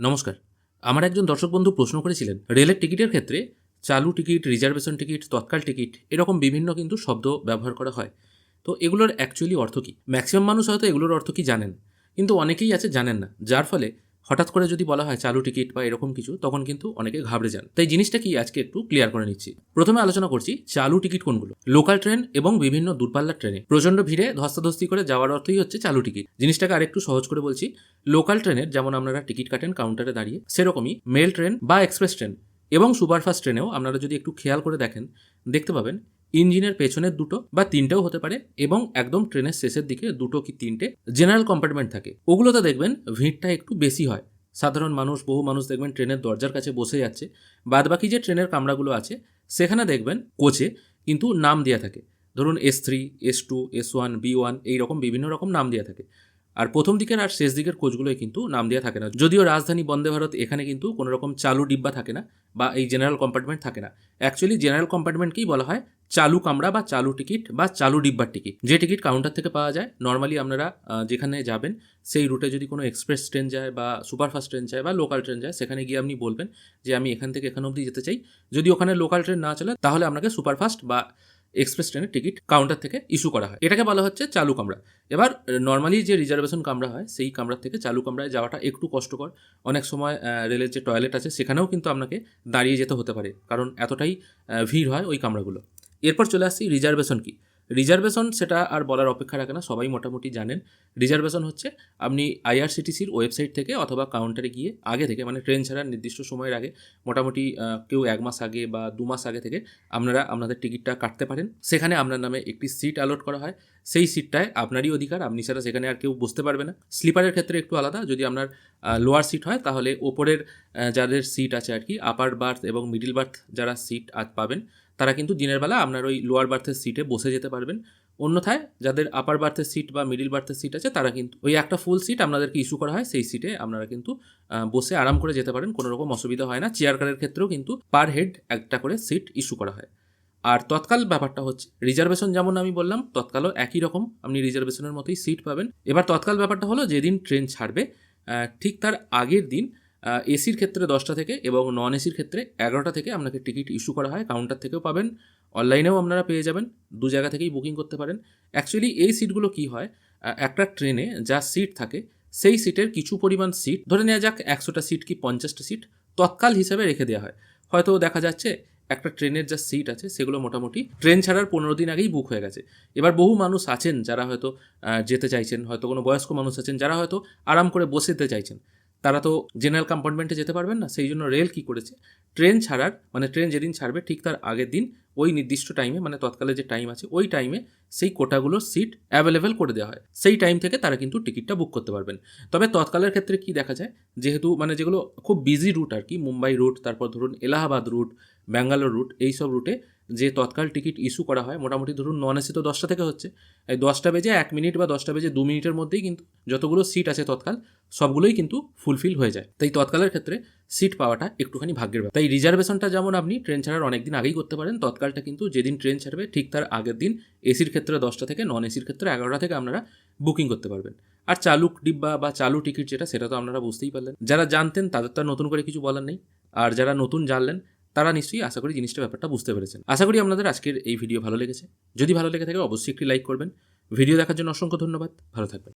নমস্কার। আমার একজন দর্শক বন্ধু প্রশ্ন করেছিলেন, রেলের টিকিটের ক্ষেত্রে চালু ticket, reservation ticket, Tatkal ticket এরকম বিভিন্ন কিন্তু শব্দ ব্যবহার করা হয়। তো এগুলোর অ্যাকচুয়ালি অর্থ কী? ম্যাক্সিমাম মানুষ হয়তো এগুলোর অর্থ কী জানেন? কিন্তু অনেকেই আছে জানেন না, যার ফলে হঠাৎ করে যদি বলা হয় চালু টিকিট বা এরকম কিছু, তখন কিন্তু অনেকে ঘাবড়ে যান। তাই জিনিসটা কি আজকে একটু ক্লিয়ার করে নিচ্ছি। প্রথমে আলোচনা করছি চালু টিকিট কোনগুলো? লোকাল ট্রেন এবং বিভিন্ন দূরপাল্লার ট্রেনে প্রচণ্ড ভিড়ে ধস্তাধস্তি করে যাওয়ার অর্থই হচ্ছে চালু টিকিট। জিনিসটাকে আরেকটু সহজ করে বলছি লোকাল ট্রেনের যেমন আপনারা টিকিট কাটেন কাউন্টারে দাঁড়িয়ে, সেরকমই মেল ট্রেন বা এক্সপ্রেস ট্রেন এবং সুপারফাস্ট ট্রেনেও আপনারা যদি একটু খেয়াল করে দেখেন, দেখতে পাবেন ইঞ্জিনের পেছনের দুটো বা তিনটেও হতে পারে এবং একদম ট্রেনের শেষের দিকে দুটো কি তিনটে জেনারেল কম্পার্টমেন্ট থাকে। ওগুলোতে দেখবেন ভিড়টা একটু বেশি হয়। সাধারণ মানুষ, বহু মানুষ দেখবেন ট্রেনের দরজার কাছে বসে যাচ্ছে। বাদ বাকি যে ট্রেনের কামরাগুলো আছে, সেখানে দেখবেন কোচে কিন্তু নাম দেওয়া থাকে। ধরুন S three S two S one B one এইরকম বিভিন্ন রকম নাম দেওয়া থাকে। আর প্রথম দিকের আর শেষ দিকের কোচগুলোয় কিন্তু নাম দেওয়া থাকে না। যদিও রাজধানী বন্দে ভারত এখানে কিন্তু কোনো রকম চালু ডিব্বা থাকে না বা এই জেনারেল কম্পার্টমেন্ট থাকে না। অ্যাকচুয়ালি জেনারেল কম্পার্টমেন্টকেই বলা হয় চালু কামরা বা চালু টিকিট বা চালু ডিব্বার টিকিট। যে টিকিট কাউন্টার থেকে পাওয়া যায় নর্মালি আপনারা যেখানে যাবেন সেই রুটে যদি কোনো এক্সপ্রেস ট্রেন যায় বা সুপারফাস্ট ট্রেন যায় বা লোকাল ট্রেন যায়, সেখানে গিয়ে আপনি বলবেন যে আমি এখান থেকে এখান অবধি যেতে চাই। যদি ওখানে লোকাল ট্রেন না চলে, তাহলে আপনাকে সুপারফাস্ট বা এক্সপ্রেস ট্রেনের টিকিট কাউন্টার থেকে ইস্যু করা হয়। এটাকে বলা হচ্ছে চালু কামরা। এবার নর্মালি যে রিজার্ভেশন কামরা হয়, সেই কামরার থেকে চালু কামরায় যাওয়াটা একটু কষ্টকর। অনেক সময় রেলের যে টয়লেট আছে, সেখানেও কিন্তু আপনাকে দাঁড়িয়ে যেতে হতে পারে। কারণ এতটাই ভিড় হয় ওই কামরাগুলো। এরপর চলে আসছি রিজার্ভেশন কি? রিজার্ভেশন সেটা আর বলার অপেক্ষা রাখে না, সবাই মোটামুটি জানেন। রিজার্ভেশন হচ্ছে আপনি আইআরসিটিসির ওয়েবসাইট থেকে অথবা কাউন্টারে গিয়ে আগে থেকে মানে ট্রেন ছাড়ার নির্দিষ্ট সময়ের আগে, মোটামুটি কেউ এক মাস আগে বা দু মাস আগে থেকে আপনারা আপনাদের টিকিটটা কাটতে পারেন। সেখানে আপনার নামে একটি সিট অ্যালট করা হয়। সেই সিটটায় আপনারই অধিকার, আপনি ছাড়া সেখানে আর কেউ বসতে পারবে না। স্লিপারের ক্ষেত্রে একটু আলাদা, যদি আপনার লোয়ার সিট হয়, তাহলে ওপরের যাদের সিট আছে আর কি আপার বার্থ এবং মিডিল বার্থ যারা সিট আজ পাবেন তারা কিন্তু দিনের বেলা আপনার ওই লোয়ার বার্থের সিটে বসে যেতে পারবেন। অন্যথায় যাদের আপার বার্থের সিট বা মিডিল বার্থের সিট আছে, তারা কিন্তু ওই একটা ফুল সিট আপনাদেরকে ইস্যু করা হয়, সেই সিটে আপনারা কিন্তু বসে আরাম করে যেতে পারেন, কোনো রকম অসুবিধা হয় না। চেয়ার কারের ক্ষেত্রেও কিন্তু পার হেড একটা করে সিট ইস্যু করা হয়। আর তৎকাল ব্যাপারটা হচ্ছে রিজার্ভেশন যেমন আমি বললাম, তৎকালও একই রকম, আপনি রিজার্ভেশনের মতোই সিট পাবেন। এবার তৎকাল ব্যাপারটা হলো, যেদিন ট্রেন ছাড়বে ঠিক তার আগের দিন এসির ক্ষেত্রে দশটা থেকে এবং নন এসির ক্ষেত্রে এগারোটা থেকে আপনাকে টিকিট ইস্যু করা হয় কাউন্টার থেকেও পাবেন। অনলাইনেও আপনারা পেয়ে যাবেন। দু জায়গা থেকেই বুকিং করতে পারেন। অ্যাকচুয়ালি এই সিটগুলো কি হয়? একটা ট্রেনে যা সিট থাকে, সেই সিটের কিছু পরিমাণ সিট ধরে নেওয়া যাক একশোটা সিট কি পঞ্চাশটা সিট তৎকাল হিসাবে রেখে দেওয়া হয়। হয়তো দেখা যাচ্ছে একটা ট্রেনের যা সিট আছে, সেগুলো মোটামুটি ট্রেন ছাড়ার পনেরো দিন আগেই বুক হয়ে গেছে। এবার বহু মানুষ আছেন যারা হয়তো যেতে চাইছেন, হয়তো কোনো বয়স্ক মানুষ আছেন যারা হয়তো আরাম করে বসে যেতে চাইছেন। তারা তো জেনারেল কম্পার্টমেন্টে যেতে পারবেন না, সেই জন্য রেল কী করেছে? ট্রেন ছাড়ার মানে ট্রেন যেদিন ছাড়বে ঠিক তার আগের দিন ওই নির্দিষ্ট টাইমে মানে তৎকালে যে টাইম আছে, ওই টাইমে সেই কোটাগুলোর সিট অ্যাভেলেবেল করে দেওয়া হয়। সেই টাইম থেকে তারা কিন্তু টিকিটটা বুক করতে পারবেন। তবে তৎকালের ক্ষেত্রে কি দেখা যায়? যেহেতু মানে যেগুলো খুব বিজি রুট আর কি, মুম্বাই রুট তারপর ধরুন এলাহাবাদ রুট ব্যাঙ্গালোর রুট এই সব রুটে যে তৎকাল টিকিট ইস্যু করা হয়, মোটামুটি ধরুন নন এসি তো দশটা থেকে হচ্ছে। এই দশটা বেজে এক মিনিট বা দশটা বেজে দু মিনিটের মধ্যেই কিন্তু যতগুলো সিট আছে তৎকাল, সবগুলোই কিন্তু ফুলফিল হয়ে যায়। তাই তৎকালের ক্ষেত্রে সিট পাওয়াটা একটুখানি ভাগ্যের ব্যাপার। তাই রিজার্ভেশনটা যেমন আপনি ট্রেন ছাড়ার অনেক দিন আগেই করতে পারেন, তৎকালটা কিন্তু যেদিন ট্রেন ছাড়বে ঠিক তার আগের দিন এসির ক্ষেত্রে দশটা থেকে নন এসির ক্ষেত্রে এগারোটা থেকে আপনারা বুকিং করতে পারবেন। আর চালু ডিব্বা বা চালু টিকিট যেটা, সেটা তো আপনারা বুঝতেই পারলেন। যারা জানতেন তাদের তো নতুন করে কিছু বলার নেই। আর যারা নতুন জানলেন তারা নিশ্চয়ই আশা করি জিনিসটা ব্যাপারটা বুঝতে পেরেছেন। আশা করি আপনাদের আজকের এই ভিডিও ভালো লেগেছে। যদি ভালো লেগে থাকে, অবশ্যই একটি লাইক করবেন। ভিডিও দেখার জন্য অসংখ্য ধন্যবাদ। ভালো থাকবেন।